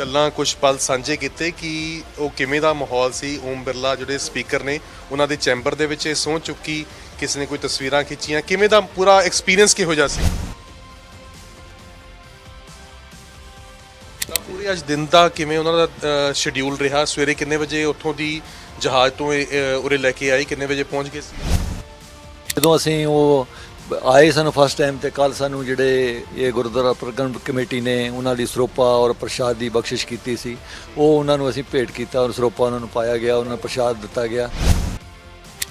ਗੱਲਾਂ ਕੁਝ ਪਲ ਸਾਂਝੇ ਕੀਤੇ ਕਿ ਉਹ ਕਿਵੇਂ ਦਾ ਮਾਹੌਲ ਸੀ, ਓਮ ਬਿਰਲਾ ਜਿਹੜੇ ਸਪੀਕਰ ਨੇ, ਉਹਨਾਂ ਦੇ ਚੈਂਬਰ ਦੇ ਵਿੱਚ ਇਹ ਸਹੁੰ ਚੁੱਕੀ, ਕਿਸੇ ਨੇ ਕੋਈ ਤਸਵੀਰਾਂ ਖਿੱਚੀਆਂ, ਕਿਵੇਂ ਦਾ ਪੂਰਾ ਐਕਸਪੀਰੀਅੰਸ ਕਿਹੋ ਜਿਹਾ ਸੀ? ਤਾਂ ਪੂਰੇ ਅੱਜ ਦਿਨ ਦਾ ਕਿਵੇਂ ਉਹਨਾਂ ਦਾ ਸ਼ਡਿਊਲ ਰਿਹਾ? ਸਵੇਰੇ ਕਿੰਨੇ ਵਜੇ ਉੱਥੋਂ ਦੀ ਜਹਾਜ਼ ਤੋਂ ਉਰੇ ਲੈ ਕੇ ਆਈ ਕਿੰਨੇ ਵਜੇ ਪਹੁੰਚ ਗਏ ਸੀ? ਜਦੋਂ ਅਸੀਂ ਉਹ ਆਏ ਸਾਨੂੰ ਫਸਟ ਟਾਈਮ ਤੇ ਕੱਲ ਸਾਨੂੰ ਜਿਹੜੇ ਇਹ ਗੁਰਦੁਆਰਾ ਪ੍ਰਬੰਧਕ ਕਮੇਟੀ ਨੇ ਉਹਨਾਂ ਦੀ ਸਰੋਪਾ ਔਰ ਪ੍ਰਸ਼ਾਦ ਦੀ ਬਖਸ਼ਿਸ਼ ਕੀਤੀ ਸੀ ਉਹ ਉਹਨਾਂ ਨੂੰ ਅਸੀਂ ਭੇਟ ਕੀਤਾ ਔਰ ਸਰੋਪਾ ਉਹਨਾਂ ਨੂੰ ਪਾਇਆ ਗਿਆ ਉਹਨਾਂ ਨੂੰ ਪ੍ਰਸ਼ਾਦ ਦਿੱਤਾ ਗਿਆ।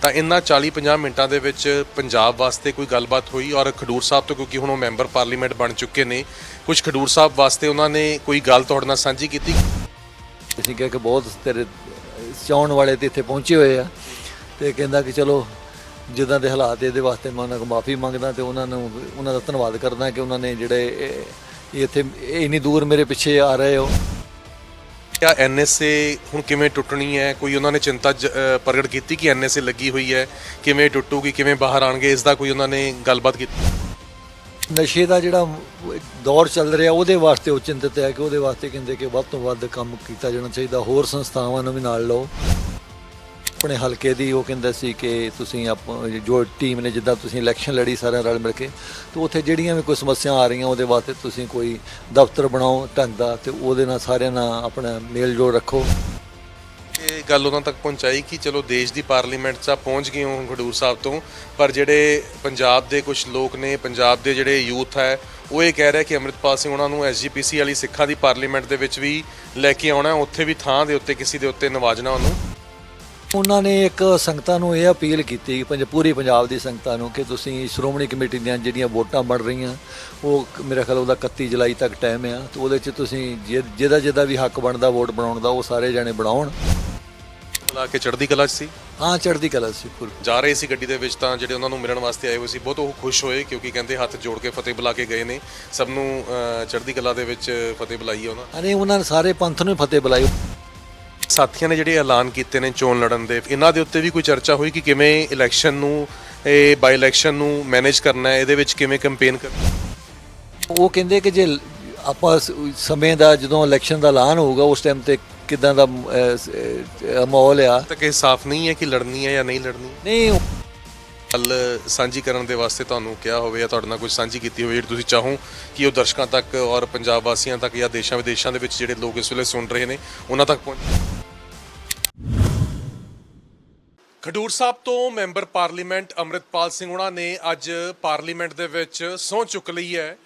ਤਾਂ ਇਨ੍ਹਾਂ 40-50 ਮਿੰਟਾਂ ਦੇ ਵਿੱਚ ਪੰਜਾਬ ਵਾਸਤੇ ਕੋਈ ਗੱਲਬਾਤ ਹੋਈ ਔਰ ਖਡੂਰ ਸਾਹਿਬ ਤੋਂ ਕਿਉਂਕਿ ਹੁਣ ਉਹ ਮੈਂਬਰ ਪਾਰਲੀਮੈਂਟ ਬਣ ਚੁੱਕੇ ਨੇ ਕੁਝ ਖਡੂਰ ਸਾਹਿਬ ਵਾਸਤੇ ਉਹਨਾਂ ਨੇ ਕੋਈ ਗੱਲ ਤੁਹਾਡੇ ਨਾਲ ਸਾਂਝੀ ਕੀਤੀ? ਅਸੀਂ ਕਿਹਾ ਕਿ ਬਹੁਤ ਤੇਰੇ ਚਾਉਣ ਵਾਲੇ ਤੇ ਇੱਥੇ ਪਹੁੰਚੇ ਹੋਏ ਆ ਤੇ ਕਹਿੰਦਾ ਕਿ ਚਲੋ ਜਿੱਦਾਂ ਦੇ ਹਾਲਾਤ ਇਹਦੇ ਵਾਸਤੇ ਮੈਂ ਉਹਨਾਂ ਕੋਲ ਮਾਫੀ ਮੰਗਦਾ ਤੇ ਉਹਨਾਂ ਨੂੰ ਉਹਨਾਂ ਦਾ ਧੰਨਵਾਦ ਕਰਦਾ ਕਿ ਉਹਨਾਂ ਨੇ ਜਿਹੜੇ ਇੱਥੇ ਇੰਨੀ ਦੂਰ ਮੇਰੇ ਪਿੱਛੇ ਆ ਰਹੇ ਹੋ। ਕਿਆ ਐਨਐਸਏ ਹੁਣ ਕਿਵੇਂ ਟੁੱਟਣੀ ਹੈ? ਕੋਈ ਉਹਨਾਂ ਨੇ ਚਿੰਤਾ ਪ੍ਰਗਟ ਕੀਤੀ ਕਿ ਐਨਐਸਏ ਲੱਗੀ ਹੋਈ ਹੈ? ਕਿਵੇਂ ਟੁੱਟੂਗੀ? ਕਿਵੇਂ ਬਾਹਰ ਆਣਗੇ ਇਸ ਦਾ ਕੋਈ ਉਹਨਾਂ ਨੇ ਗੱਲਬਾਤ ਕੀਤੀ? ਨਸ਼ੇ ਦਾ ਜਿਹੜਾ ਦੌਰ ਚੱਲ ਰਿਹਾ ਉਹਦੇ ਵਾਸਤੇ ਉਹ ਚਿੰਤਤ ਹੈ ਕਿ ਉਹਦੇ ਵਾਸਤੇ ਕਹਿੰਦੇ ਕਿ ਵੱਧ ਤੋਂ ਵੱਧ ਕੰਮ ਕੀਤਾ ਜਾਣਾ ਚਾਹੀਦਾ ਹੋਰ ਸੰਸਥਾਵਾਂ ਨੂੰ ਵੀ ਨਾਲ ਲਓ। ਆਪਣੇ ਹਲਕੇ ਦੀ ਉਹ ਕਹਿੰਦਾ ਸੀ ਕਿ ਤੁਸੀਂ ਆਪ, ਜੋ ਟੀਮ ਨੇ ਜਿੱਦਾਂ ਤੁਸੀਂ ਇਲੈਕਸ਼ਨ ਲੜੀ ਸਾਰਿਆਂ ਰਲ ਮਿਲ ਕੇ, ਤੇ ਉੱਥੇ ਜਿਹੜੀਆਂ ਵੀ ਕੋਈ ਸਮੱਸਿਆ ਆ ਰਹੀਆਂ ਉਹਦੇ ਵਾਸਤੇ ਤੁਸੀਂ ਕੋਈ ਦਫ਼ਤਰ ਬਣਾਓ ਢੰਗ ਦਾ ਤੇ ਉਹਦੇ ਨਾਲ ਸਾਰਿਆਂ ਨਾਲ ਆਪਣਾ ਮੇਲ ਜੋਲ ਰੱਖੋ। ਇਹ ਗੱਲ ਉਹਨਾਂ ਤੱਕ ਪਹੁੰਚਾਈ ਕਿ ਚਲੋ ਦੇਸ਼ ਦੀ ਪਾਰਲੀਮੈਂਟ 'ਚ ਆਪ ਪਹੁੰਚ ਗਏ ਹੋ ਖਡੂਰ ਸਾਹਿਬ ਤੋਂ, ਪਰ ਜਿਹੜੇ ਪੰਜਾਬ ਦੇ ਕੁਝ ਲੋਕ ਨੇ, ਪੰਜਾਬ ਦੇ ਜਿਹੜੇ ਯੂਥ ਹੈ, ਉਹ ਇਹ ਕਹਿ ਰਿਹਾ ਕਿ ਅੰਮ੍ਰਿਤਪਾਲ ਸਿੰਘ ਉਹਨਾਂ ਨੂੰ ਐਸਜੀਪੀਸੀ ਵਾਲੀ ਸਿੱਖਾਂ ਦੀ ਪਾਰਲੀਮੈਂਟ ਦੇ ਵਿੱਚ ਵੀ ਲੈ ਕੇ ਆਉਣਾ, ਉੱਥੇ ਵੀ ਥਾਂ ਦੇ ਉੱਤੇ, ਕਿਸੇ ਦੇ ਉੱਤੇ ਨਵਾਜਣਾ ਉਹਨੂੰ। ਉਹਨਾਂ ਨੇ ਇੱਕ ਸੰਗਤਾਂ ਨੂੰ ਇਹ ਅਪੀਲ ਕੀਤੀ ਪੰਜ ਪੂਰੀ ਪੰਜਾਬ ਦੀ ਸੰਗਤਾਂ ਨੂੰ ਕਿ ਤੁਸੀਂ ਸ਼੍ਰੋਮਣੀ ਕਮੇਟੀ ਦੀਆਂ ਜਿਹੜੀਆਂ ਵੋਟਾਂ ਬਣ ਰਹੀਆਂ ਉਹ ਮੇਰਾ ਖਿਆਲ ਉਹਦਾ 31 ਜੁਲਾਈ ਤੱਕ ਟਾਈਮ ਆ ਤੇ ਉਹਦੇ 'ਚ ਤੁਸੀਂ ਜਿਹਦਾ ਜਿਹਦਾ ਵੀ ਹੱਕ ਬਣਦਾ ਵੋਟ ਬਣਾਉਣ ਦਾ ਉਹ ਸਾਰੇ ਜਾਣੇ ਬਣਾਉਣ। ਲਾ ਕੇ ਚੜ੍ਹਦੀ ਕਲਾ 'ਚ ਸੀ? ਹਾਂ ਚੜ੍ਹਦੀ ਕਲਾ ਸੀ ਪੂਰੀ। ਜਾ ਰਹੇ ਸੀ ਗੱਡੀ ਦੇ ਵਿੱਚ ਤਾਂ ਜਿਹੜੇ ਉਹਨਾਂ ਨੂੰ ਮਿਲਣ ਵਾਸਤੇ ਆਏ ਹੋਏ ਸੀ ਬਹੁਤ ਉਹ ਖੁਸ਼ ਹੋਏ ਕਿਉਂਕਿ ਕਹਿੰਦੇ ਹੱਥ ਜੋੜ ਕੇ ਫਤਿਹ ਬੁਲਾ ਕੇ ਗਏ ਨੇ। ਸਭ ਨੂੰ ਚੜ੍ਹਦੀ ਕਲਾ ਦੇ ਵਿੱਚ ਫਤਿਹ ਬੁਲਾਈ ਉਹਨਾਂ ਅਰੇ ਉਹਨਾਂ ਨੇ ਸਾਰੇ ਪੰਥ ਨੂੰ ਫਤਿਹ ਬੁਲਾਈ। ਸਾਥੀਆਂ ਨੇ ਜਿਹੜੇ ਐਲਾਨ ਕੀਤੇ ਨੇ ਚੋਣ ਲੜਨ ਦੇ ਇਹਨਾਂ ਦੇ ਉੱਤੇ ਵੀ ਕੋਈ ਚਰਚਾ ਹੋਈ ਕਿ ਕਿਵੇਂ ਇਲੈਕਸ਼ਨ ਨੂੰ ਇਹ ਬਾਈ ਇਲੈਕਸ਼ਨ ਨੂੰ ਮੈਨੇਜ ਕਰਨਾ ਹੈ ਇਹਦੇ ਵਿੱਚ ਕਿਵੇਂ ਕੈਂਪੇਨ ਕਰਨਾ ਉਹ ਕਹਿੰਦੇ ਕਿ ਜੇ ਆਪਾਂ ਸਮੇਂ ਦਾ ਜਦੋਂ ਇਲੈਕਸ਼ਨ ਦਾ ਐਲਾਨ ਹੋਊਗਾ ਉਸ ਟਾਈਮ ਤੇ ਕਿਦਾਂ ਦਾ ਮਾਹੌਲ ਆ। ਤੱਕ ਇਹ ਸਾਫ਼ ਨਹੀਂ ਹੈ ਕਿ ਲੜਨੀ ਹੈ ਜਾਂ ਨਹੀਂ ਲੜਨੀ। ਨਹੀਂ ਗੱਲ ਸਾਂਝੀ ਕਰਨ ਦੇ ਵਾਸਤੇ ਤੁਹਾਨੂੰ ਕਿਹਾ ਹੋਵੇ ਜਾਂ ਤੁਹਾਡੇ ਨਾਲ ਕੁਝ ਸਾਂਝੀ ਕੀਤੀ ਹੋਵੇ ਜਿਹੜੀ ਤੁਸੀਂ ਚਾਹੋ ਕਿ ਉਹ ਦਰਸ਼ਕਾਂ ਤੱਕ ਔਰ ਪੰਜਾਬ ਵਾਸੀਆਂ ਤੱਕ ਜਾਂ ਦੇਸ਼ਾਂ ਵਿਦੇਸ਼ਾਂ ਦੇ ਵਿੱਚ ਜਿਹੜੇ ਲੋਕ ਇਸ ਵੇਲੇ ਸੁਣ ਰਹੇ ਨੇ ਉਹਨਾਂ ਤੱਕ ਪਹੁੰਚ ਖਡੂਰ ਸਾਹਿਬ ਤੋਂ ਮੈਂਬਰ ਪਾਰਲੀਮੈਂਟ ਅੰਮ੍ਰਿਤਪਾਲ ਸਿੰਘ ਉਹਨਾਂ ਨੇ ਅੱਜ ਪਾਰਲੀਮੈਂਟ ਦੇ ਵਿੱਚ ਸਹੁੰ ਚੁੱਕ ਲਈ ਹੈ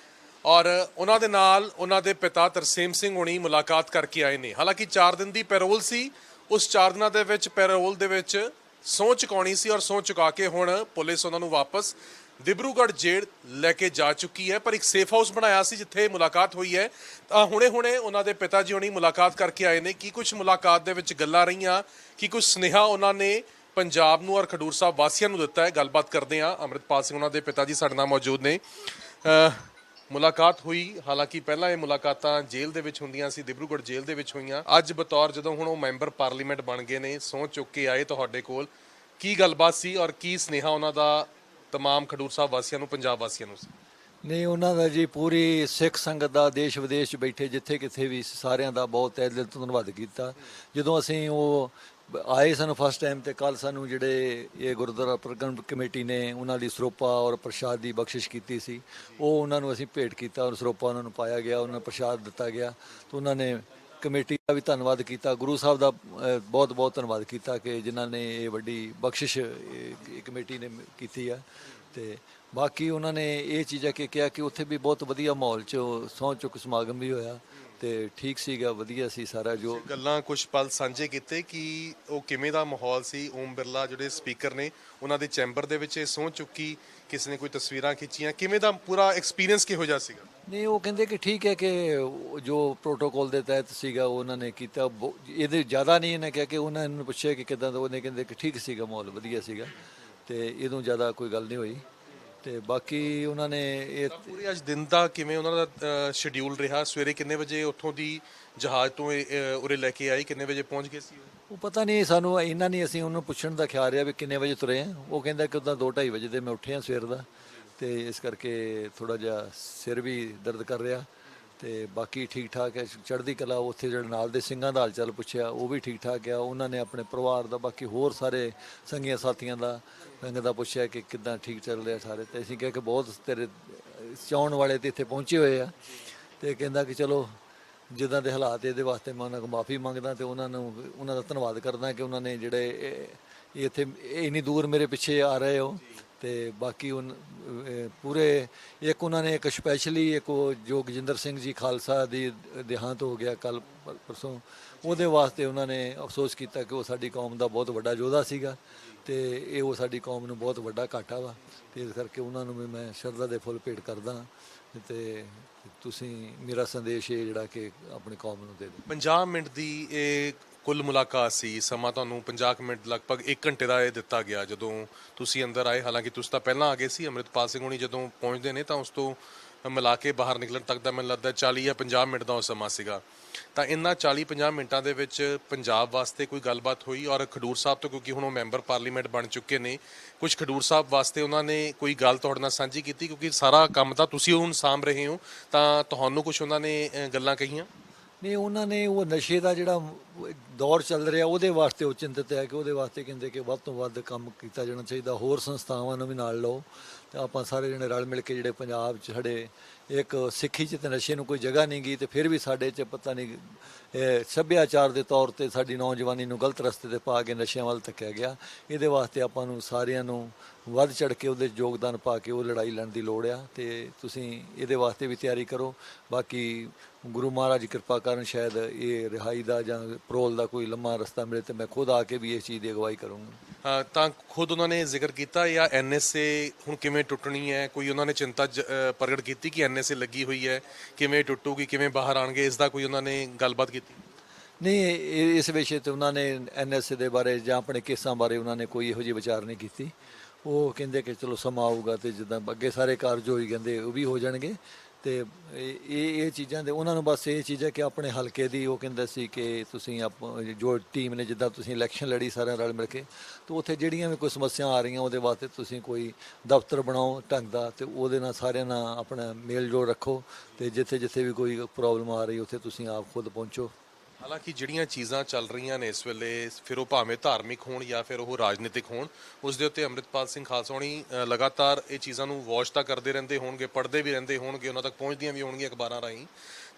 ਔਰ ਉਹਨਾਂ ਦੇ ਨਾਲ ਉਹਨਾਂ ਦੇ ਪਿਤਾ ਤਰਸੇਮ ਸਿੰਘ ਹੁਣੀ ਮੁਲਾਕਾਤ ਕਰਕੇ ਆਏ ਨੇ। ਹਾਲਾਂਕਿ 4 ਦਿਨ ਦੀ ਪੈਰੋਲ ਸੀ, ਉਸ 4 ਦਿਨਾਂ ਦੇ ਵਿੱਚ ਪੈਰੋਲ ਦੇ ਵਿੱਚ ਸਹੁੰ ਚੁਕਾਉਣੀ ਸੀ ਔਰ ਸਹੁੰ ਚੁਕਾ ਕੇ ਹੁਣ ਪੁਲਿਸ ਉਹਨਾਂ ਨੂੰ ਵਾਪਸ ਦਿਬਰੂਗੜ੍ਹ ਜੇਲ੍ਹ ਲੈ ਕੇ ਜਾ ਚੁੱਕੀ ਹੈ। ਪਰ ਇੱਕ ਸੇਫ ਹਾਊਸ ਬਣਾਇਆ ਸੀ ਜਿੱਥੇ ਮੁਲਾਕਾਤ ਹੋਈ ਹੈ। ਤਾਂ ਹੁਣੇ-ਹੁਣੇ ਉਹਨਾਂ ਦੇ ਪਿਤਾ ਜੀ ਹੁਣੀ ਮੁਲਾਕਾਤ ਕਰਕੇ ਆਏ ਨੇ। ਕੀ ਕੁਝ ਮੁਲਾਕਾਤ ਦੇ ਵਿੱਚ ਗੱਲਾਂ ਰਹੀਆਂ, ਕੀ ਕੁਝ ਸੁਨੇਹਾ ਉਹਨਾਂ ਨੇ ਪੰਜਾਬ ਨੂੰ ਔਰ ਖਡੂਰ ਸਾਹਿਬ ਵਾਸੀਆਂ ਨੂੰ ਦਿੱਤਾ ਹੈ। ਗੱਲਬਾਤ ਕਰਦੇ ਹਾਂ। ਅੰਮ੍ਰਿਤਪਾਲ ਸਿੰਘ ਉਹਨਾਂ ਦੇ ਪਿਤਾ ਜੀ ਸਾਡੇ ਨਾਲ ਮੌਜੂਦ ਨੇ। ਮੁਲਾਕਾਤ ਹੋਈ। ਹਾਲਾਂਕਿ ਪਹਿਲਾਂ ਇਹ ਮੁਲਾਕਾਤਾਂ ਜੇਲ੍ਹ ਦੇ ਵਿੱਚ ਹੁੰਦੀਆਂ ਸੀ, ਦਿਬਰੂਗੜ੍ਹ ਜੇਲ੍ਹ ਦੇ ਵਿੱਚ ਹੋਈਆਂ। ਅੱਜ ਬਤੌਰ ਜਦੋਂ ਹੁਣ ਉਹ ਮੈਂਬਰ ਪਾਰਲੀਮੈਂਟ ਬਣ ਗਏ ਨੇ, ਸਹੁੰ ਚੁੱਕ ਕੇ ਆਏ ਤੁਹਾਡੇ ਕੋਲ। ਕੀ ਗੱਲਬਾਤ ਸੀ ਔਰ ਕੀ ਸਨੇਹਾ ਉਹਨਾਂ ਦਾ ਤਮਾਮ ਖਡੂਰ ਸਾਹਿਬ ਵਾਸੀਆਂ ਨੂੰ, ਪੰਜਾਬ ਵਾਸੀਆਂ ਨੂੰ ਸੀ? ਨਹੀਂ, ਉਹਨਾਂ ਦਾ ਜੀ ਪੂਰੀ ਸਿੱਖ ਸੰਗਤ ਦਾ ਦੇਸ਼ ਵਿਦੇਸ਼ ਬੈਠੇ ਜਿੱਥੇ ਕਿੱਥੇ ਵੀ ਸਾਰਿਆਂ ਦਾ ਬਹੁਤ ਤਹਿ ਦਿਲ ਤੋਂ ਧੰਨਵਾਦ ਕੀਤਾ। ਜਦੋਂ ਅਸੀਂ ਉਹ ਆਏ ਸਾਨੂੰ ਫਸਟ ਟਾਈਮ ਤੇ ਕੱਲ ਸਾਨੂੰ ਜਿਹੜੇ ਇਹ ਗੁਰਦੁਆਰਾ ਪ੍ਰਬੰਧਕ ਕਮੇਟੀ ਨੇ ਉਹਨਾਂ ਦੀ ਸਰੋਪਾ ਔਰ ਪ੍ਰਸ਼ਾਦ ਦੀ ਬਖਸ਼ਿਸ਼ ਕੀਤੀ ਸੀ, ਉਹ ਉਹਨਾਂ ਨੂੰ ਅਸੀਂ ਭੇਟ ਕੀਤਾ ਔਰ ਸਰੋਪਾ ਉਹਨਾਂ ਨੂੰ ਪਾਇਆ ਗਿਆ, ਉਹਨਾਂ ਨੂੰ ਪ੍ਰਸ਼ਾਦ ਦਿੱਤਾ ਗਿਆ ਤੇ ਉਹਨਾਂ ਨੇ ਕਮੇਟੀ ਦਾ ਵੀ ਧੰਨਵਾਦ ਕੀਤਾ, ਗੁਰੂ ਸਾਹਿਬ ਦਾ ਬਹੁਤ ਬਹੁਤ ਧੰਨਵਾਦ ਕੀਤਾ ਕਿ ਜਿਨ੍ਹਾਂ ਨੇ ਇਹ ਵੱਡੀ ਬਖਸ਼ਿਸ਼, ਇਹ ਕਮੇਟੀ ਨੇ ਕੀਤੀ ਆ ਤੇ ਬਾਕੀ ਉਹਨਾਂ ਨੇ ਇਹ ਚੀਜ਼ਾਂ ਕਿ ਕਿਹਾ ਕਿ ਉੱਥੇ ਵੀ ਬਹੁਤ ਵਧੀਆ ਮਾਹੌਲ 'ਚ ਸਹੁੰ ਚੁੱਕ ਸਮਾਗਮ ਵੀ ਹੋਇਆ। ਤੇ ਠੀਕ ਸੀਗਾ ਵਧੀਆ ਸੀ ਸਾਰਾ ਜੋ ਗੱਲਾਂ ਕੁਝ ਪਲ ਸਾਂਝੇ ਕੀਤੇ ਕਿ ਉਹ ਕਿਵੇਂ ਦਾ ਮਾਹੌਲ ਸੀ? ਓਮ ਬਿਰਲਾ ਜਿਹੜੇ ਸਪੀਕਰ ਨੇ ਉਹਨਾਂ ਦੇ ਚੈਂਬਰ ਦੇ ਵਿੱਚ ਇਹ ਸਹੁੰ ਚੁੱਕੀ ਕਿਸੇ ਨੇ ਕੋਈ ਤਸਵੀਰਾਂ ਖਿੱਚੀਆਂ? ਕਿਵੇਂ ਦਾ ਪੂਰਾ ਐਕਸਪੀਰੀਅੰਸ ਕਿਹੋ ਜਿਹਾ ਸੀਗਾ? ਨਹੀਂ ਉਹ ਕਹਿੰਦੇ ਕਿ ਠੀਕ ਹੈ ਕਿ ਜੋ ਪ੍ਰੋਟੋਕਾਲ ਦੇ ਤਹਿਤ ਸੀਗਾ ਉਹ ਉਹਨਾਂ ਨੇ ਕੀਤਾ। ਇਹਦੇ ਜ਼ਿਆਦਾ ਨਹੀਂ ਇਹਨੇ ਕਿਹਾ ਕਿ ਉਹਨਾਂ ਨੂੰ ਪੁੱਛਿਆ ਕਿ ਕਿਦਾਂ ਦਾ ਉਹਨੇ ਕਹਿੰਦੇ ਕਿ ਠੀਕ ਸੀਗਾ ਮਾਹੌਲ ਵਧੀਆ ਸੀਗਾ। ਤੇ ਇਹਦੋਂ ਜ਼ਿਆਦਾ ਕੋਈ ਗੱਲ ਨਹੀਂ ਹੋਈ। ਤੇ ਬਾਕੀ ਉਹਨਾਂ ਨੇ ਇਹ ਪੂਰੇ ਅੱਜ ਦਿਨ ਦਾ ਕਿਵੇਂ ਉਹਨਾਂ ਦਾ ਸ਼ਡਿਊਲ ਰਿਹਾ? ਸਵੇਰੇ ਕਿੰਨੇ ਵਜੇ ਉੱਥੋਂ ਦੀ ਜਹਾਜ਼ ਤੋਂ ਉਰੇ ਲੈ ਕੇ ਆਈ ਕਿੰਨੇ ਵਜੇ ਪਹੁੰਚ ਗਏ ਸੀ ਉਹ? ਉਹ ਪਤਾ ਨਹੀਂ ਸਾਨੂੰ ਇੰਨਾ ਨਹੀਂ ਅਸੀਂ ਉਹਨੂੰ ਪੁੱਛਣ ਦਾ ਖਿਆਲ ਰਿਹਾ ਵੀ ਕਿੰਨੇ ਵਜੇ ਤੁਰੇ ਆ। ਉਹ ਕਹਿੰਦਾ ਕਿ ਉਦਾਂ 2:30 ਵਜੇ ਦੇ ਮੈਂ ਉੱਠਿਆ ਸਵੇਰ ਦਾ ਤੇ ਇਸ ਕਰਕੇ ਥੋੜਾ ਜਿਹਾ ਸਿਰ ਵੀ ਦਰਦ ਕਰ ਰਿਹਾ। ਤੇ ਬਾਕੀ ਠੀਕ ਠਾਕ ਹੈ। ਚੜ੍ਹਦੀ ਕਲਾ ਉੱਥੇ ਜਿਹੜੇ ਨਾਲ ਦੇ ਸਿੰਘਾਂ ਦਾ ਹਾਲਚਾਲ ਪੁੱਛਿਆ, ਉਹ ਵੀ ਠੀਕ ਠਾਕ ਆ ਉਹਨਾਂ ਨੇ ਆਪਣੇ ਪਰਿਵਾਰ ਦਾ, ਬਾਕੀ ਹੋਰ ਸਾਰੇ ਸੰਗੀਆਂ ਸਾਥੀਆਂ ਦਾ ਸੰਗ ਦਾ ਪੁੱਛਿਆ ਕਿ ਕਿੱਦਾਂ ਠੀਕ ਚੱਲ ਰਿਹਾ ਸਾਰੇ। ਤੇ ਅਸੀਂ ਕਿਹਾ ਕਿ ਬਹੁਤ ਤੇਰੇ ਚਾਉਣ ਵਾਲੇ ਤੇ ਇੱਥੇ ਪਹੁੰਚੇ ਹੋਏ ਆ। ਤੇ ਕਹਿੰਦਾ ਕਿ ਚਲੋ, ਜਿੱਦਾਂ ਦੇ ਹਾਲਾਤ ਇਹਦੇ ਵਾਸਤੇ ਮੈਂ ਉਹਨਾਂ ਕੋਲ ਮਾਫੀ ਮੰਗਦਾ ਤੇ ਉਹਨਾਂ ਨੂੰ, ਉਹਨਾਂ ਦਾ ਧੰਨਵਾਦ ਕਰਦਾ ਕਿ ਉਹਨਾਂ ਨੇ ਜਿਹੜੇ ਇੱਥੇ ਇੰਨੀ ਦੂਰ ਮੇਰੇ ਪਿੱਛੇ ਆ ਰਹੇ ਹੋ। ਤੇ ਬਾਕੀ ਉਨ ਪੂਰੇ, ਇੱਕ ਉਹਨਾਂ ਨੇ ਇੱਕ ਸਪੈਸ਼ਲੀ ਇੱਕ ਉਹ ਜੋ ਗਜਿੰਦਰ ਸਿੰਘ ਜੀ ਖਾਲਸਾ ਦੀ ਦੇਹਾਂਤ ਹੋ ਗਿਆ ਕੱਲ ਪਰਸੋਂ, ਉਹਦੇ ਵਾਸਤੇ ਉਹਨਾਂ ਨੇ ਅਫਸੋਸ ਕੀਤਾ ਕਿ ਉਹ ਸਾਡੀ ਕੌਮ ਦਾ ਬਹੁਤ ਵੱਡਾ ਯੋਧਾ ਸੀਗਾ ਤੇ ਇਹ ਉਹ ਸਾਡੀ ਕੌਮ ਨੂੰ ਬਹੁਤ ਵੱਡਾ ਘਾਟਾ ਵਾ ਤੇ ਇਸ ਕਰਕੇ ਉਹਨਾਂ ਨੂੰ ਵੀ ਮੈਂ ਸ਼ਰਧਾ ਦੇ ਫੁੱਲ ਭੇਟ ਕਰਦਾ ਤੇ ਤੁਸੀਂ ਮੇਰਾ ਸੰਦੇਸ਼ ਇਹ ਜਿਹੜਾ ਕਿ ਆਪਣੀ ਕੌਮ ਨੂੰ ਦੇ ਦਿਓ। 50 ਮਿੰਟ ਦੀ ਇਹ ਕੁੱਲ ਮੁਲਾਕਾਤ ਸੀ, ਸਮਾਂ ਤੁਹਾਨੂੰ 50 ਕੁ ਮਿੰਟ ਲਗਭਗ 1 ਘੰਟੇ ਦਾ ਇਹ ਦਿੱਤਾ ਗਿਆ। ਜਦੋਂ ਤੁਸੀਂ ਅੰਦਰ ਆਏ, ਹਾਲਾਂਕਿ ਤੁਸੀਂ ਤਾਂ ਪਹਿਲਾਂ ਆ ਗਏ ਸੀ, ਅੰਮ੍ਰਿਤਪਾਲ ਸਿੰਘ ਹੋਣੀ ਜਦੋਂ ਪਹੁੰਚਦੇ ਨੇ ਤਾਂ ਉਸ ਤੋਂ ਮਿਲਾ ਕੇ ਬਾਹਰ ਨਿਕਲਣ ਤੱਕ ਦਾ ਮੈਨੂੰ ਲੱਗਦਾ 40 ਜਾਂ 50 ਮਿੰਟ ਦਾ ਉਹ ਸਮਾਂ ਸੀਗਾ। ਤਾਂ ਇਨ੍ਹਾਂ 40 50 ਮਿੰਟਾਂ ਦੇ ਵਿੱਚ ਪੰਜਾਬ ਵਾਸਤੇ ਕੋਈ ਗੱਲਬਾਤ ਹੋਈ ਔਰ ਖਡੂਰ ਸਾਹਿਬ ਤੋਂ, ਕਿਉਂਕਿ ਹੁਣ ਉਹ ਮੈਂਬਰ ਪਾਰਲੀਮੈਂਟ ਬਣ ਚੁੱਕੇ ਨੇ ਕੁਝ ਖਡੂਰ ਸਾਹਿਬ ਵਾਸਤੇ ਉਹਨਾਂ ਨੇ ਕੋਈ ਗੱਲ ਤੁਹਾਡੇ ਨਾਲ ਸਾਂਝੀ ਕੀਤੀ? ਕਿਉਂਕਿ ਸਾਰਾ ਕੰਮ ਤਾਂ ਤੁਸੀਂ ਹੁਣ ਸਾਂਭ ਰਹੇ ਹੋ, ਤਾਂ ਤੁਹਾਨੂੰ ਕੁਝ ਉਹਨਾਂ ਨੇ ਗੱਲਾਂ ਕਹੀਆਂ? ਨਹੀਂ, ਉਹਨਾਂ ਨੇ ਉਹ ਨਸ਼ੇ ਦਾ ਜਿਹੜਾ ਦੌਰ ਚੱਲ ਰਿਹਾ, ਉਹਦੇ ਵਾਸਤੇ ਉਹ ਚਿੰਤਤ ਹੈ ਕਿ ਉਹਦੇ ਵਾਸਤੇ ਕਹਿੰਦੇ ਕਿ ਵੱਧ ਤੋਂ ਵੱਧ ਕੰਮ ਕੀਤਾ ਜਾਣਾ ਚਾਹੀਦਾ, ਹੋਰ ਸੰਸਥਾਵਾਂ ਨੂੰ ਵੀ ਨਾਲ ਲਓ। ਤੇ ਆਪਾਂ ਸਾਰੇ ਜਣੇ ਰਲ ਮਿਲ ਕੇ ਜਿਹੜੇ ਪੰਜਾਬ 'ਚ ਸਾਡੇ ਇੱਕ ਸਿੱਖੀ 'ਚ ਤੇ ਨਸ਼ੇ ਨੂੰ ਕੋਈ ਜਗ੍ਹਾ ਨਹੀਂ ਗਈ ਤੇ ਫਿਰ ਵੀ ਸਾਡੇ 'ਚ ਪਤਾ ਨਹੀਂ ਸੱਭਿਆਚਾਰ ਦੇ ਤੌਰ ਤੇ ਸਾਡੀ ਨੌਜਵਾਨੀ ਨੂੰ ਗਲਤ ਰਸਤੇ ਤੇ ਪਾ ਕੇ ਨਸ਼ਿਆਂ ਵੱਲ ਧੱਕਿਆ ਗਿਆ। ਇਹਦੇ ਵਾਸਤੇ ਆਪਾਂ ਨੂੰ ਸਾਰਿਆਂ ਨੂੰ ਵੱਧ ਚੜ ਕੇ ਉਹਦੇ 'ਚ ਯੋਗਦਾਨ ਪਾ ਕੇ ਉਹ ਲੜਾਈ ਲੜਨ ਦੀ ਲੋੜ ਆ ਤੇ ਤੁਸੀਂ ਇਹਦੇ ਵਾਸਤੇ ਵੀ ਤਿਆਰੀ ਕਰੋ। ਬਾਕੀ ਗੁਰੂ ਮਹਾਰਾਜ ਦੀ ਕਿਰਪਾ ਕਰਨ ਸ਼ਾਇਦ ਇਹ ਰਿਹਾਈ ਦਾ ਜਾਂ ਪਰੋਲ ਦਾ ਕੋਈ ਲੰਮਾ ਰਸਤਾ ਮਿਲੇ ਤੇ ਮੈਂ ਖੁਦ ਆ ਕੇ ਵੀ ਇਸ ਚੀਜ਼ ਦੀ ਅਗਵਾਈ ਕਰੂੰਗਾ। ਤਾਂ ਖੁਦ ਉਹਨਾਂ ਨੇ ਜ਼ਿਕਰ ਕੀਤਾ ਜਾਂ ਐਨਐਸਏ ਹੁਣ ਕਿਵੇਂ ਟੁੱਟਣੀ ਹੈ? ਕੋਈ ਉਹਨਾਂ ਨੇ ਚਿੰਤਾ ਪ੍ਰਗਟ ਕੀਤੀ ਕਿ ਐਨਐਸਏ ਲੱਗੀ ਹੋਈ ਹੈ? ਕਿਵੇਂ ਟੁੱਟੂਗੀ? ਕਿਵੇਂ ਬਾਹਰ ਆਣਗੇ ਇਸ ਦਾ ਕੋਈ ਉਹਨਾਂ ਨੇ ਗੱਲਬਾਤ ਕੀਤੀ? ਨਹੀਂ ਇਸ ਵਿਸ਼ੇ ਤੇ ਉਹਨਾਂ ਨੇ ਐਨਐਸਏ ਦੇ ਬਾਰੇ ਜਾਂ ਆਪਣੇ ਕੇਸਾਂ ਬਾਰੇ ਉਹਨਾਂ ਨੇ ਕੋਈ ਇਹੋ ਜਿਹੀ ਵਿਚਾਰ ਨਹੀਂ ਕੀਤੀ। ਉਹ ਕਹਿੰਦੇ ਕਿ ਚਲੋ ਸਮਾਂ ਆਊਗਾ ਤੇ ਜਿੱਦਾਂ ਅੱਗੇ ਸਾਰੇ ਕਾਰਜ ਹੋਈ ਜਾਂਦੇ ਉਹ ਵੀ ਹੋ ਜਾਣਗੇ। ਤੇ ਇਹ ਇਹ ਚੀਜ਼ਾਂ ਦੇ ਉਹਨਾਂ ਨੂੰ ਬਸ ਇਹ ਚੀਜ਼ ਹੈ ਕਿ ਆਪਣੇ ਹਲਕੇ ਦੀ ਉਹ ਕਹਿੰਦੇ ਸੀ ਕਿ ਤੁਸੀਂ ਆਪ ਜੋ ਟੀਮ ਨੇ ਜਿੱਦਾਂ ਤੁਸੀਂ ਇਲੈਕਸ਼ਨ ਲੜੀ ਸਾਰਿਆਂ ਰਲ ਮਿਲ ਕੇ, ਤੇ ਉੱਥੇ ਜਿਹੜੀਆਂ ਵੀ ਕੋਈ ਸਮੱਸਿਆ ਆ ਰਹੀਆਂ ਉਹਦੇ ਵਾਸਤੇ ਤੁਸੀਂ ਕੋਈ ਦਫ਼ਤਰ ਬਣਾਓ ਢੰਗ ਦਾ ਤੇ ਉਹਦੇ ਨਾਲ ਸਾਰਿਆਂ ਨਾਲ ਆਪਣਾ ਮੇਲ ਜੋਲ ਰੱਖੋ ਤੇ ਜਿੱਥੇ ਜਿੱਥੇ ਵੀ ਕੋਈ ਪ੍ਰੋਬਲਮ ਆ ਰਹੀ ਉੱਥੇ ਤੁਸੀਂ ਆਪ ਖੁਦ ਪਹੁੰਚੋ। ਹਾਲਾਂਕਿ ਜਿਹੜੀਆਂ ਚੀਜ਼ਾਂ ਚੱਲ ਰਹੀਆਂ ਨੇ ਇਸ ਵੇਲੇ, ਫਿਰ ਉਹ ਭਾਵੇਂ ਧਾਰਮਿਕ ਹੋਣ ਜਾਂ ਫਿਰ ਉਹ ਰਾਜਨੀਤਿਕ ਹੋਣ, ਉਸ ਦੇ ਉੱਤੇ ਅੰਮ੍ਰਿਤਪਾਲ ਸਿੰਘ ਖਾਲਸਾ ਲਗਾਤਾਰ ਇਹ ਚੀਜ਼ਾਂ ਨੂੰ ਵਾਚ ਤਾਂ ਕਰਦੇ ਰਹਿੰਦੇ ਹੋਣਗੇ, ਪੜ੍ਹਦੇ ਵੀ ਰਹਿੰਦੇ ਹੋਣਗੇ, ਉਹਨਾਂ ਤੱਕ ਪਹੁੰਚਦੀਆਂ ਵੀ ਹੋਣਗੀਆਂ ਅਖਬਾਰਾਂ ਰਾਹੀਂ।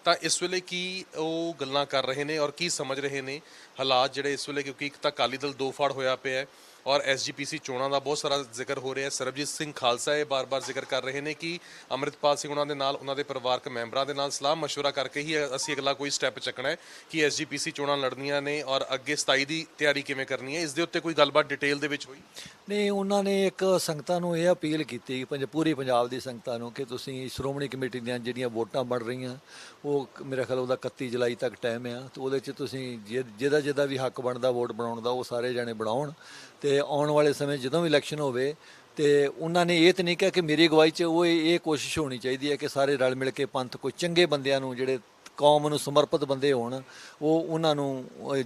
ਤਾਂ ਇਸ ਵੇਲੇ ਕੀ ਉਹ ਗੱਲਾਂ ਕਰ ਰਹੇ ਨੇ ਔਰ ਕੀ ਸਮਝ ਰਹੇ ਨੇ ਹਾਲਾਤ ਜਿਹੜੇ ਇਸ ਵੇਲੇ ਕਿਉਂਕਿ ਇੱਕ ਤਾਂ ਅਕਾਲੀ ਦਲ ਦੋ ਫਾੜ ਹੋਇਆ ਪਿਆ ਹੈ ਔਰ ਐਸਜੀਪੀਸੀ ਚੋਣਾਂ ਦਾ ਬਹੁਤ ਸਾਰਾ ਜ਼ਿਕਰ ਹੋ ਰਿਹਾ ਹੈ ਸਰਬਜੀਤ ਸਿੰਘ ਖਾਲਸਾ ਇਹ ਬਾਰ-ਬਾਰ ਜ਼ਿਕਰ ਕਰ ਰਹੇ ਨੇ ਕਿ ਅੰਮ੍ਰਿਤਪਾਲ ਸਿੰਘ ਉਹਨਾਂ ਦੇ ਨਾਲ ਉਹਨਾਂ ਦੇ ਪਰਿਵਾਰਕ ਮੈਂਬਰਾਂ ਦੇ ਨਾਲ ਸਲਾਹ مشورہ ਕਰਕੇ ਹੀ ਅਸੀਂ ਅਗਲਾ ਕੋਈ ਸਟੈਪ ਚੱਕਣਾ ਹੈ ਕਿ ਐਸਜੀਪੀਸੀ ਚੋਣਾਂ ਲੜਨੀਆਂ ਨੇ ਔਰ ਅੱਗੇ 27 ਦੀ ਤਿਆਰੀ ਕਿਵੇਂ ਕਰਨੀ ਹੈ ਇਸ ਦੇ ਉੱਤੇ ਕੋਈ ਗੱਲਬਾਤ ਡਿਟੇਲ ਦੇ ਵਿੱਚ ਹੋਈ ਨਹੀਂ ਉਹਨਾਂ ਨੇ ਇੱਕ ਸੰਗਤਾਂ ਨੂੰ ਇਹ ਅਪੀਲ ਕੀਤੀ ਪੰਜ ਪੂਰੀ ਪੰਜਾਬ ਦੀ ਸੰਗਤਾਂ ਨੂੰ ਕਿ ਤੁਸੀਂ ਸ਼੍ਰੋਮਣੀ ਕਮੇਟੀ ਦੀਆਂ ਜਿਹੜੀਆਂ ਵੋਟਾਂ ਬਣ ਰਹੀਆਂ ਉਹ ਮੇਰੇ ਖਿਆਲ ਉਹਦਾ 31 ਜੁਲਾਈ ਤੱਕ ਟਾਈਮ ਆ ਤੇ ਉਹਦੇ 'ਚ ਤੁਸੀਂ ਜਿ- ਜਿਹਦਾ ਜਿਹਦਾ ਵੀ ਹੱਕ ਬਣਦਾ ਵੋਟ ਬਣਾਉਣ ਦਾ ਉਹ ਸਾਰੇ ਜਾਣੇ ਬਣਾਉਣ ਤੇ ਆਉਣ ਵਾਲੇ ਸਮੇਂ ਜਦੋਂ ਵੀ ਇਲੈਕਸ਼ਨ ਹੋਵੇ, ਤੇ ਉਹਨਾਂ ਨੇ ਇਹ ਤਾਂ ਨਹੀਂ ਕਿਹਾ ਕਿ ਮੇਰੀ ਅਗਵਾਈ 'ਚ ਉਹ ਇਹ ਕੋਸ਼ਿਸ਼ ਹੋਣੀ ਚਾਹੀਦੀ ਹੈ ਕਿ ਸਾਰੇ ਰਲ ਮਿਲ ਕੇ ਪੰਥ ਕੋਈ ਚੰਗੇ ਬੰਦਿਆਂ ਨੂੰ ਜਿਹੜੇ ਕੌਮ ਨੂੰ ਸਮਰਪਿਤ ਬੰਦੇ ਹੋਣ, ਉਹ ਉਹਨਾਂ ਨੂੰ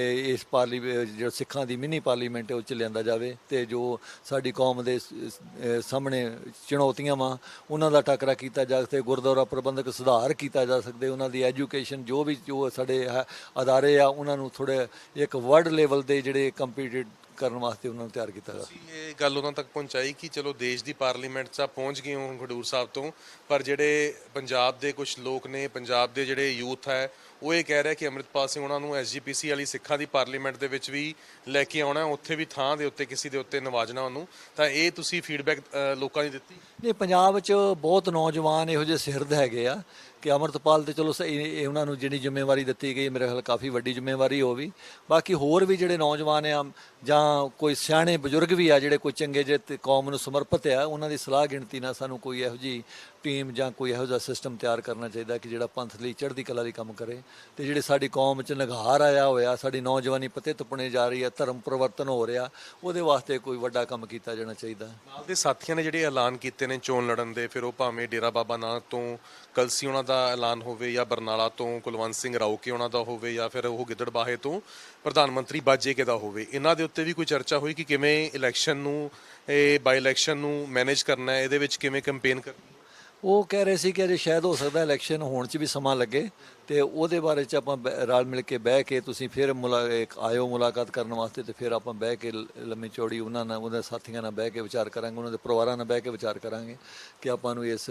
ਇਸ ਪਾਰਲੀ ਜਿਹੜਾ ਸਿੱਖਾਂ ਦੀ ਮਿੰਨੀ ਪਾਰਲੀਮੈਂਟ ਹੈ, ਉਹ ਚ ਲਿਆਂਦਾ ਜਾਵੇ ਤੇ ਜੋ ਸਾਡੀ ਕੌਮ ਦੇ ਸਾਹਮਣੇ ਚੁਣੌਤੀਆਂ ਵਾ, ਉਹਨਾਂ ਦਾ ਟਾਕਰਾ ਕੀਤਾ ਜਾ ਸਕੇ, ਗੁਰਦੁਆਰਾ ਪ੍ਰਬੰਧਕ ਸੁਧਾਰ ਕੀਤਾ ਜਾ ਸਕਦੇ ਉਹਨਾਂ ਦੀ ਐਜੂਕੇਸ਼ਨ ਜੋ ਵੀ ਜੋ ਸਾਡੇ ਹੈ ਅਦਾਰੇ ਆ, ਉਹਨਾਂ ਨੂੰ ਥੋੜੇ ਇੱਕ ਵਰਲਡ ਲੈਵਲ ਦੇ ਜਿਹੜੇ ਕੰਪੀਟੀਟ ਕਰਨ ਵਾਸਤੇ ਉਹਨਾਂ ਨੂੰ ਤਿਆਰ ਕੀਤਾ ਤੁਸੀਂ ਇਹ ਗੱਲ ਉਹਨਾਂ ਤੱਕ ਪਹੁੰਚਾਈ ਕਿ ਚਲੋ ਦੇਸ਼ ਦੀ ਪਾਰਲੀਮੈਂਟ 'ਚ ਪਹੁੰਚ ਗਏ ਹੋ ਖਡੂਰ ਸਾਹਿਬ ਤੋਂ ਪਰ ਜਿਹੜੇ ਪੰਜਾਬ ਦੇ ਕੁਝ ਲੋਕ ਨੇ ਪੰਜਾਬ ਦੇ ਜਿਹੜੇ ਯੂਥ ਹੈ ਉਹ ਇਹ ਕਹਿ ਰਿਹਾ ਕਿ ਅੰਮ੍ਰਿਤਪਾਲ ਸਿੰਘ ਉਹਨਾਂ ਨੂੰ ਐਸਜੀਪੀਸੀ ਵਾਲੀ ਸਿੱਖਾਂ ਦੀ ਪਾਰਲੀਮੈਂਟ ਦੇ ਵਿੱਚ ਵੀ ਲੈ ਕੇ ਆਉਣਾ ਉੱਥੇ ਵੀ ਥਾਂ ਦੇ ਉੱਤੇ ਕਿਸੇ ਦੇ ਉੱਤੇ ਨਵਾਜਣਾ ਉਹਨੂੰ। ਤਾਂ ਇਹ ਤੁਸੀਂ ਫੀਡਬੈਕ ਲੋਕਾਂ ਦੀ ਦਿੱਤੀ? ਨਹੀਂ ਪੰਜਾਬ 'ਚ ਬਹੁਤ ਨੌਜਵਾਨ ਇਹੋ ਜਿਹੇ ਸਿਰਦ ਹੈਗੇ ਆ। ਕਿ ਅਮਰਤਪਾਲ ਤੇ ਚਲੋ ਸਹੀ, ਇਹ ਉਹਨਾਂ ਨੂੰ ਜਿਹੜੀ ਜ਼ਿੰਮੇਵਾਰੀ ਦਿੱਤੀ ਗਈ, ਮੇਰੇ ਖਿਆਲ ਕਾਫੀ ਵੱਡੀ ਜ਼ਿੰਮੇਵਾਰੀ ਹੋ ਵੀ। ਬਾਕੀ ਹੋਰ ਵੀ ਜਿਹੜੇ ਨੌਜਵਾਨ ਆ, ਜਾਂ ਕੋਈ ਸਿਆਣੇ ਬਜ਼ੁਰਗ ਵੀ ਆ, ਜਿਹੜੇ ਕੋਈ ਚੰਗੇ ਜੇ ਕੌਮ ਨੂੰ ਸਮਰਪਿਤ ਆ, ਉਹਨਾਂ ਦੀ ਸਲਾਹ ਗਿਣਤੀ ਨਾਲ ਸਾਨੂੰ ਕੋਈ ਇਹੋ ਜੀ ਟੀਮ ਜਾਂ ਕੋਈ ਇਹੋ ਜਿਹਾ ਸਿਸਟਮ ਤਿਆਰ ਕਰਨਾ ਚਾਹੀਦਾ ਕਿ ਜਿਹੜਾ ਪੰਥ ਲਈ ਚੜ੍ਹਦੀ ਕਲਾ ਲਈ ਕੰਮ ਕਰੇ। ਤੇ ਜਿਹੜੇ ਸਾਡੀ ਕੌਮ 'ਚ ਨਿਘਾਰ ਆਇਆ ਹੋਇਆ, ਸਾਡੀ ਨੌਜਵਾਨੀ ਪਤੇ ਤੁਪਣੇ ਜਾ ਰਹੀ ਹੈ ਧਰਮ ਪਰਿਵਰਤਨ ਹੋ ਰਿਹਾ, ਉਹਦੇ ਵਾਸਤੇ ਕੋਈ ਵੱਡਾ ਕੰਮ ਕੀਤਾ ਜਾਣਾ ਚਾਹੀਦਾ। ਨਾਲ ਦੇ ਸਾਥੀਆਂ ਨੇ ਜਿਹੜੇ ਐਲਾਨ ਕੀਤੇ ਨੇ ਚੋਣ ਲੜਨ ਦੇ, ਫਿਰ ਉਹ ਭਾਵੇਂ ਡੇਰਾ ਬਾਬਾ ਨਾਨਕ ਤੋਂ, ਕਲਸੀ ਉਹਨਾਂ ਦਾ ਐਲਾਨ ਹੋਵੇ ਜਾਂ ਬਰਨਾਲਾ ਤੋਂ ਕੁਲਵੰਤ ਸਿੰਘ ਰਾਉਕੇ ਉਹਨਾਂ ਦਾ ਹੋਵੇ ਜਾਂ ਫਿਰ ਉਹ ਗਿੱਦੜਬਾਹੇ ਤੋਂ ਪ੍ਰਧਾਨ ਮੰਤਰੀ ਬਾਜੇਕੇ ਦਾ ਹੋਵੇ, ਇਹਨਾਂ ਦੇ ਉੱਤੇ ਵੀ ਕੋਈ ਚਰਚਾ ਹੋਈ ਕਿ ਕਿਵੇਂ ਇਲੈਕਸ਼ਨ ਨੂੰ, ਇਹ ਬਾਈ ਇਲੈਕਸ਼ਨ ਨੂੰ ਮੈਨੇਜ ਕਰਨਾ ਹੈ, ਇਹਦੇ ਵਿੱਚ ਕਿਵੇਂ ਕੈਂਪੇਨ ਕਰਨੀ ਉਹ ਕਹਿ ਰਹੇ ਸੀ ਕਿ ਅਜੇ ਸ਼ਾਇਦ ਹੋ ਸਕਦਾ ਇਲੈਕਸ਼ਨ ਹੋਣ 'ਚ ਵੀ ਸਮਾਂ ਲੱਗੇ ਤੇ ਉਹਦੇ ਬਾਰੇ 'ਚ ਆਪਾਂ ਰਲ ਮਿਲ ਕੇ ਬਹਿ ਕੇ ਤੁਸੀਂ ਫਿਰ ਇੱਕ ਆਇਓ ਮੁਲਾਕਾਤ ਕਰਨ ਵਾਸਤੇ ਤੇ ਫਿਰ ਆਪਾਂ ਬਹਿ ਕੇ ਲੰਮੀ ਚੌੜੀ ਉਹਨਾਂ ਨਾਲ ਉਹਦੇ ਸਾਥੀਆਂ ਨਾਲ ਬਹਿ ਕੇ ਵਿਚਾਰ ਕਰਾਂਗੇ ਉਹਨਾਂ ਦੇ ਪਰਿਵਾਰਾਂ ਨਾਲ ਬਹਿ ਕੇ ਵਿਚਾਰ ਕਰਾਂਗੇ ਕਿ ਆਪਾਂ ਨੂੰ ਇਸ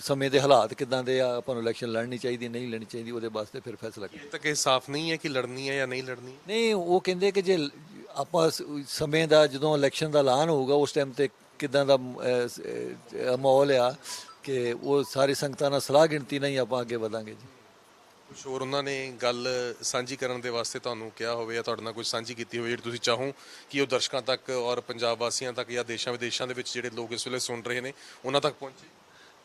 ਸਮੇਂ ਦੇ ਹਾਲਾਤ ਕਿਦਾਂ ਦੇ ਆ ਆਪਾਂ ਨੂੰ ਇਲੈਕਸ਼ਨ ਲੜਨੀ ਚਾਹੀਦੀ ਨਹੀਂ ਲੜਨੀ ਚਾਹੀਦੀ ਉਹਦੇ ਵਾਸਤੇ ਫਿਰ ਫੈਸਲਾ ਕਰਾਂਗੇ ਤੱਕ ਇਹ ਸਾਫ਼ ਨਹੀਂ ਹੈ ਕਿ ਲੜਨੀ ਹੈ ਜਾਂ ਨਹੀਂ ਲੜਨੀ ਨਹੀਂ ਉਹ ਕਹਿੰਦੇ ਕਿ ਜੇ ਆਪਾਂ ਸਮੇਂ ਦਾ ਜਦੋਂ ਇਲੈਕਸ਼ਨ ਦਾ ਐਲਾਨ ਹੋਊਗਾ ਉਸ ਟਾਈਮ ਤੇ ਕਿਦਾਂ ਦਾ ਮਾਹੌਲ ਆ ਕਿ ਉਹ ਸਾਰੀ ਸੰਗਤਾਂ ਨਾਲ ਸਲਾਹ ਗਿਣਤੀ ਨਾਲ ਹੀ ਆਪਾਂ ਅੱਗੇ ਵਧਾਂਗੇ ਜੀ। ਕੁਝ ਹੋਰ ਉਹਨਾਂ ਨੇ ਗੱਲ ਸਾਂਝੀ ਕਰਨ ਦੇ ਵਾਸਤੇ ਤੁਹਾਨੂੰ ਕਿਹਾ ਹੋਵੇ ਜਾਂ ਤੁਹਾਡੇ ਨਾਲ ਕੁਝ ਸਾਂਝੀ ਕੀਤੀ ਹੋਵੇ, ਜਿਹੜੀ ਤੁਸੀਂ ਚਾਹੋ ਕਿ ਉਹ ਦਰਸ਼ਕਾਂ ਤੱਕ ਔਰ ਪੰਜਾਬ ਵਾਸੀਆਂ ਤੱਕ ਜਾਂ ਦੇਸ਼ਾਂ ਵਿਦੇਸ਼ਾਂ ਦੇ ਵਿੱਚ ਜਿਹੜੇ ਲੋਕ ਇਸ ਵੇਲੇ ਸੁਣ ਰਹੇ ਨੇ, ਉਹਨਾਂ ਤੱਕ ਪਹੁੰਚੇ।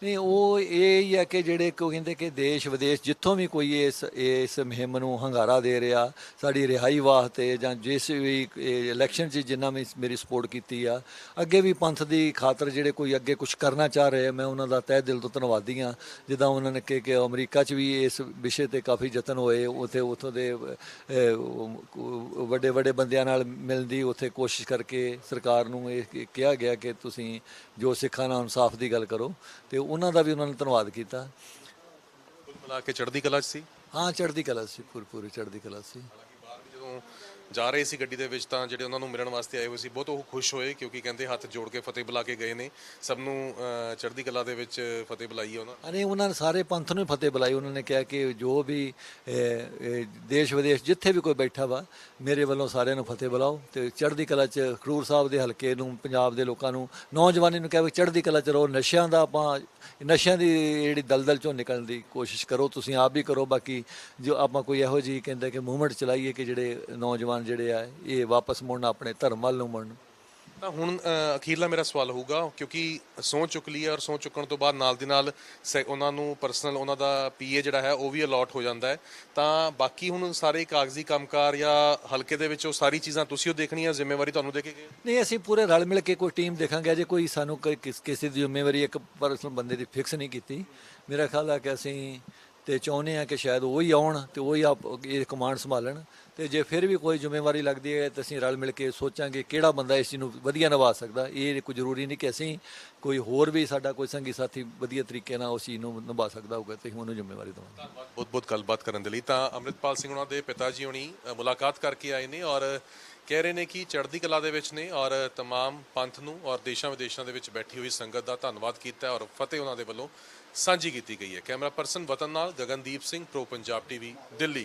ਨਹੀਂ ਉਹ ਇਹ ਹੀ ਆ ਕਿ ਜਿਹੜੇ ਕੋ ਕਹਿੰਦੇ ਕਿ ਦੇਸ਼ ਵਿਦੇਸ਼ ਜਿੱਥੋਂ ਵੀ ਕੋਈ ਇਸ ਇਸ ਮੁਹਿੰਮ ਨੂੰ ਹੰਗਾਰਾ ਦੇ ਰਿਹਾ ਸਾਡੀ ਰਿਹਾਈ ਵਾਸਤੇ ਜਾਂ ਜਿਸ ਵੀ ਇਲੈਕਸ਼ਨ 'ਚ ਜਿੰਨਾ ਵੀ ਮੇਰੀ ਸਪੋਰਟ ਕੀਤੀ ਆ ਅੱਗੇ ਵੀ ਪੰਥ ਦੀ ਖਾਤਰ ਜਿਹੜੇ ਕੋਈ ਅੱਗੇ ਕੁਝ ਕਰਨਾ ਚਾਹ ਰਹੇ ਆ, ਮੈਂ ਉਹਨਾਂ ਦਾ ਤਹਿ ਦਿਲ ਤੋਂ ਧੰਨਵਾਦੀ ਆ ਜਿੱਦਾਂ ਉਹਨਾਂ ਨੇ ਕਿ ਅਮਰੀਕਾ 'ਚ ਵੀ ਇਸ ਵਿਸ਼ੇ ਤੇ ਕਾਫੀ ਯਤਨ ਹੋਏ ਉਥੇ ਉਥੋਂ ਦੇ ਵੱਡੇ ਵੱਡੇ ਬੰਦਿਆਂ ਨਾਲ ਮਿਲਦੀ ਉਥੇ ਕੋਸ਼ਿਸ਼ ਕਰਕੇ ਸਰਕਾਰ ਨੂੰ ਇਹ ਕਿਹਾ ਗਿਆ ਕਿ ਤੁਸੀਂ ਜੋ ਸਿੱਖਾਂ ਨਾਲ ਇਨਸਾਫ ਦੀ ਗੱਲ ਕਰੋ ਤੇ ਉਹਨਾਂ ਦਾ ਵੀ ਉਹਨਾਂ ਨੇ ਧੰਨਵਾਦ ਕੀਤਾ। ਕੁੱਲ ਮਿਲਾ ਕੇ ਚੜ੍ਹਦੀ ਕਲਾ 'ਚ ਸੀ? ਹਾਂ ਚੜ੍ਹਦੀ ਕਲਾ ਸੀ ਪੂਰੀ ਪੂਰੀ ਚੜ੍ਹਦੀ ਕਲਾ ਸੀ। ਜਦੋਂ ਜਾ ਰਹੇ ਸੀ ਗੱਡੀ ਦੇ ਵਿੱਚ ਤਾਂ ਜਿਹੜੇ ਉਹਨਾਂ ਨੂੰ ਮਿਲਣ ਵਾਸਤੇ ਆਏ ਹੋਏ ਸੀ, ਬਹੁਤ ਉਹ ਖੁਸ਼ ਹੋਏ ਕਿਉਂਕਿ ਕਹਿੰਦੇ ਹੱਥ ਜੋੜ ਕੇ ਫਤਿਹ ਬੁਲਾ ਕੇ ਗਏ ਨੇ। ਸਭ ਨੂੰ ਚੜ੍ਹਦੀ ਕਲਾ ਦੇ ਵਿੱਚ ਫਤਿਹ ਬੁਲਾਈ ਹੈ ਉਹਨਾਂ ਅਰੇ ਉਹਨਾਂ ਨੇ ਸਾਰੇ ਪੰਥ ਨੂੰ ਫਤਿਹ ਬੁਲਾਈ। ਉਹਨਾਂ ਨੇ ਕਿਹਾ ਕਿ ਜੋ ਵੀ ਦੇਸ਼ ਵਿਦੇਸ਼ ਜਿੱਥੇ ਵੀ ਕੋਈ ਬੈਠਾ ਵਾ, ਮੇਰੇ ਵੱਲੋਂ ਸਾਰਿਆਂ ਨੂੰ ਫਤਿਹ ਬੁਲਾਓ ਤੇ ਚੜ੍ਹਦੀ ਕਲਾ 'ਚ ਖਡੂਰ ਸਾਹਿਬ ਦੇ ਹਲਕੇ ਨੂੰ, ਪੰਜਾਬ ਦੇ ਲੋਕਾਂ ਨੂੰ, ਨੌਜਵਾਨੀ ਨੂੰ ਕਿਹਾ ਵੀ ਚੜ੍ਹਦੀ ਕਲਾ 'ਚ ਰਹੋ। ਨਸ਼ਿਆਂ ਦਾ ਆਪਾਂ, ਨਸ਼ਿਆਂ ਦੀ ਜਿਹੜੀ ਦਲਦਲ 'ਚੋਂ ਨਿਕਲਣ ਦੀ ਕੋਸ਼ਿਸ਼ ਕਰੋ। ਤੁਸੀਂ ਆਪ ਵੀ ਕਰੋ। ਬਾਕੀ ਜੋ ਆਪਾਂ ਕੋਈ ਇਹੋ ਜਿਹੀ ਕਹਿੰਦੇ ਕਿ ਮੂਵਮੈਂਟ ਚਲਾਈਏ ਕਿ ਜਿਹੜੇ ਨੌਜਵਾਨ ਜਿਹੜੇ ਆ ਇਹ ਵਾਪਸ ਮੁੜਨ ਆਪਣੇ ਧਰਮ ਵੱਲ ਨੂੰ ਮੁੜਨ। ਤਾਂ ਹੁਣ ਅਖੀਰਲਾ ਮੇਰਾ ਸਵਾਲ ਹੋਊਗਾ ਕਿਉਂਕਿ ਸਹੁੰ ਚੁੱਕ ਲਈ ਹੈ ਔਰ ਸਹੁੰ ਚੁੱਕਣ ਤੋਂ ਬਾਅਦ ਨਾਲ ਦੀ ਨਾਲ ਸੈ- ਉਹਨਾਂ ਨੂੰ ਪਰਸਨਲ ਉਹਨਾਂ ਦਾ ਪੀਏ ਜਿਹੜਾ ਹੈ ਉਹ ਵੀ ਅਲਾਟ ਹੋ ਜਾਂਦਾ ਹੈ। ਤਾਂ ਬਾਕੀ ਹੁਣ ਸਾਰੇ ਕਾਗਜ਼ੀ ਕੰਮਕਾਰ ਜਾਂ ਹਲਕੇ ਦੇ ਵਿੱਚ ਉਹ ਸਾਰੀ ਚੀਜ਼ਾਂ ਤੁਸੀਂ ਉਹ ਦੇਖਣੀਆਂ ਜ਼ਿੰਮੇਵਾਰੀ ਤੁਹਾਨੂੰ ਦੇ ਕੇ ਗਏ? ਨਹੀਂ ਅਸੀਂ ਪੂਰੇ ਰਲ ਮਿਲ ਕੇ ਕੋਈ ਟੀਮ ਦੇਖਾਂਗੇ। ਅਜੇ ਕੋਈ ਸਾਨੂੰ ਕੋਈ ਕਿਸ- ਕਿਸੇ ਦੀ ਜ਼ਿੰਮੇਵਾਰੀ ਇੱਕ ਪਰਸਨਲ ਬੰਦੇ ਦੀ ਫਿਕਸ ਨਹੀਂ ਕੀਤੀ। ਮੇਰਾ ਖਿਆਲ ਹੈ ਕਿ ਅਸੀਂ ਤੇ ਚਾਹੁੰਦੇ ਆ ਕਿ ਸ਼ਾਇਦ ਉਹ ਹੀ ਆਉਣ ਤੇ ਉਹ ਹੀ ਇਹ ਕਮਾਂਡ ਸੰਭਾਲਣ। ਤੇ ਜੇ ਫਿਰ ਵੀ ਕੋਈ ਜ਼ਿੰਮੇਵਾਰੀ ਲੱਗਦੀ ਹੈ ਤਾਂ ਅਸੀਂ ਰਲ ਮਿਲ ਕੇ ਸੋਚਾਂਗੇ ਕਿਹੜਾ ਬੰਦਾ ਇਸ ਚੀਜ਼ ਨੂੰ ਵਧੀਆ ਨਿਭਾ ਸਕਦਾ ਇਹ ਕੋਈ ਜ਼ਰੂਰੀ ਨਹੀਂ ਕਿ ਅਸੀਂ ਕੋਈ ਹੋਰ ਵੀ ਸਾਡਾ ਕੋਈ ਸੰਗੀ ਸਾਥੀ ਵਧੀਆ ਤਰੀਕੇ ਨਾਲ ਉਸ ਚੀਜ਼ ਨੂੰ ਨਿਭਾ ਸਕਦਾ ਹੋਊਗਾ ਤੇ ਅਸੀਂ ਉਹਨੂੰ ਜ਼ਿੰਮੇਵਾਰੀ ਦੇਵਾਂਗੇ ਧੰਨਵਾਦ ਬਹੁਤ ਬਹੁਤ ਗੱਲਬਾਤ ਕਰਨ ਦੇ ਲਈ ਤਾਂ ਅੰਮ੍ਰਿਤਪਾਲ ਸਿੰਘ ਉਹਨਾਂ ਦੇ ਪਿਤਾ ਜੀ ਹੋਣੀ ਅ, ਮੁਲਾਕਾਤ ਕਰਕੇ ਆਏ ਨੇ ਔਰ ਕਹਿ ਰਹੇ ਨੇ ਕਿ ਚੜ੍ਹਦੀ ਕਲਾ ਦੇ ਵਿੱਚ ਨੇ ਔਰ तमाम ਪੰਥ ਨੂੰ ਔਰ ਦੇਸ਼ਾਂ ਵਿਦੇਸ਼ਾਂ ਦੇ ਵਿੱਚ ਬੈਠੀ ਹੋਈ ਸੰਗਤ ਦਾ ਧੰਨਵਾਦ ਕੀਤਾ ਹੈ ਔਰ ਫਤਿਹ ਉਹਨਾਂ ਦੇ ਵੱਲੋਂ ਸਾਂਝੀ ਕੀਤੀ ਗਈ ਹੈ ਕੈਮਰਾ ਪਰਸਨ ਵਤਨ ਨਾਲ ਗਗਨਦੀਪ ਸਿੰਘ ਪ੍ਰੋ ਪੰਜਾਬ ਟੀਵੀ ਦਿੱਲੀ